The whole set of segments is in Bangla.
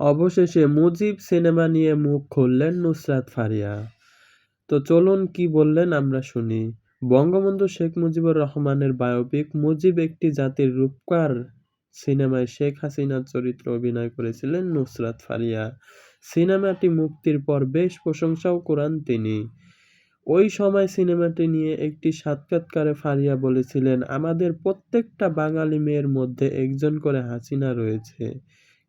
অবশেষে মুজিব সিনেমা নিয়ে মুখ খুললেন নুসরাত ফারিয়া। তো চলুন কি বললেন আমরা শুনি। বঙ্গবন্ধু শেখ মুজিবুর রহমানের বায়োপিক মুজিব একটি জাতির রূপকার সিনেমায় শেখ হাসিনার চরিত্রে অভিনয় করেছিলেন নুসরাত ফারিয়া। সিনেমাটি মুক্তির পর বেশ প্রশংসাও করান তিনি। ওই সময় সিনেমাটি নিয়ে একটি সাক্ষাৎকারে ফারিয়া বলেছিলেন, আমাদের প্রত্যেকটা বাঙালি মেয়ের মধ্যে একজন করে হাসিনা রয়েছে।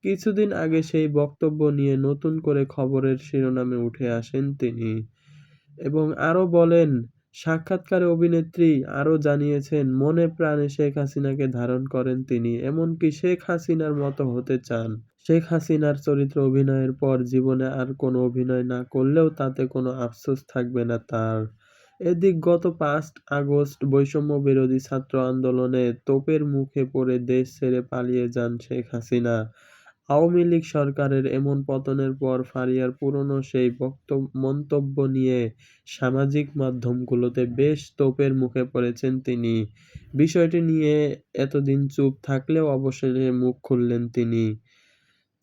কিছুদিন আগে সেই বক্তব্য নিয়ে নতুন করে খবরের শিরোনামে উঠে আসেন তিনি এবং আরও বলেন, সাক্ষাৎকারে অভিনেত্রী আরও জানিয়েছেন, মনে প্রাণে শেখ হাসিনাকে ধারণ করেন তিনি, এমনকি শেখ হাসিনার মতো হতে চান। শেখ হাসিনার চরিত্র অভিনয়ের পর জীবনে আর কোনো অভিনয় না করলেও তাতে কোনো আফসোস থাকবে না তার। এদিক গত পাঁচ আগস্ট বৈষম্য বিরোধী ছাত্র আন্দোলনে তোপের মুখে পড়ে দেশ ছেড়ে পালিয়ে যান শেখ হাসিনা। আওয়ামী লীগ সরকারের এমন পতনের পর ফারিয়ার পুরনো সেই মন্তব্য নিয়ে সামাজিক মাধ্যমগুলোতে বেশ তোপের মুখে পড়েছেন তিনি। বিষয়টি নিয়ে এতদিন চুপ থাকলেও অবশেষে মুখ খুললেন তিনি।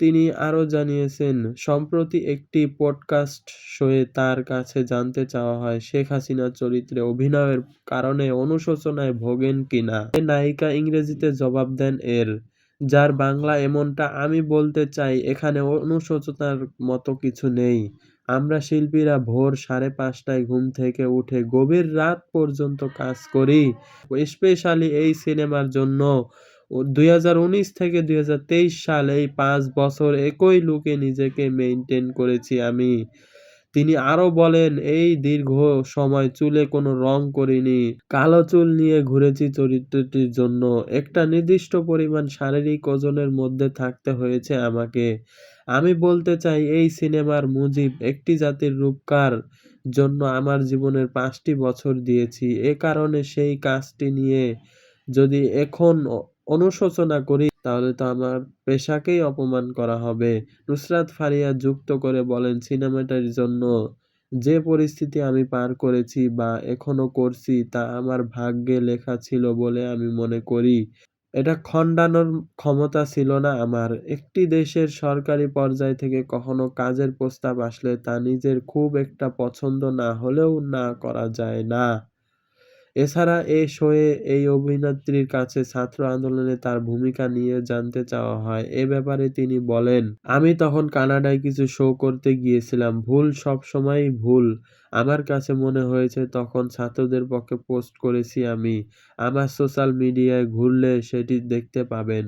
তিনি আরও জানিয়েছেন, সম্প্রতি একটি পডকাস্ট শোয়ে তার কাছে জানতে চাওয়া হয়, শেখ হাসিনার চরিত্রে অভিনয়ের কারণে অনুশোচনায় ভোগেন কিনা। নায়িকা ইংরেজিতে জবাব দেন এর যার বাংলা এমনটা আমি বলতে চাই, এখানে অনুশোচনার মতো কিছু নেই। আমরা শিল্পীরা ভোর সাড়ে পাঁচটায় ঘুম থেকে উঠে গভীর রাত পর্যন্ত কাজ করি, স্পেশালি এই সিনেমার জন্য। দুই হাজার উনিশ থেকে দুই সাল এই পাঁচ বছর একই লুকে নিজেকে মেনটেন করেছি আমি। তিনি আরও বলেন, এই দীর্ঘ সময় চুলে কোনো রং করিনি। কালো চুল নিয়ে ঘুরেছি চরিত্রটির জন্য। একটা নির্দিষ্ট পরিমাণ শারীরিক ওজনের মধ্যে থাকতে হয়েছে আমাকে। আমি বলতে চাই, এই সিনেমার মুজিব একটি জাতির রূপকার জন্য আমার জীবনের পাঁচটি বছর দিয়েছি। এ কারণে সেই কাজটি নিয়ে যদি এখন অনুশোচনা করি, তাহলে তো আমার পেশাকেই অপমান করা হবে। নুসরাত ফারিয়া যুক্ত করে বলেন, সিনেমাটার জন্য যে পরিস্থিতি আমি পার করেছি বা এখনও করছি, তা আমার ভাগ্যে লেখা ছিল বলে আমি মনে করি। এটা খণ্ডানোর ক্ষমতা ছিল না আমার। একটি দেশের সরকারি পর্যায় থেকে কখনো কাজের প্রস্তাব আসলে তা নিজের খুব একটা পছন্দ না হলেও না করা যায় না। এছাড়া এ শোয়ে এই অভিনেত্রীর কাছে ছাত্র আন্দোলনে তার ভূমিকা নিয়ে জানতে চাওয়া হয়। এ ব্যাপারে তিনি বলেন, আমি তখন কানাডায় কিছু শো করতে গিয়েছিলাম। ভুল সব সময় ভুল। আমার কাছে মনে হয়েছে তখন ছাত্রদের পক্ষে পোস্ট করেছি আমি। আমার সোশ্যাল মিডিয়ায় ঘুরলে সেটি দেখতে পাবেন।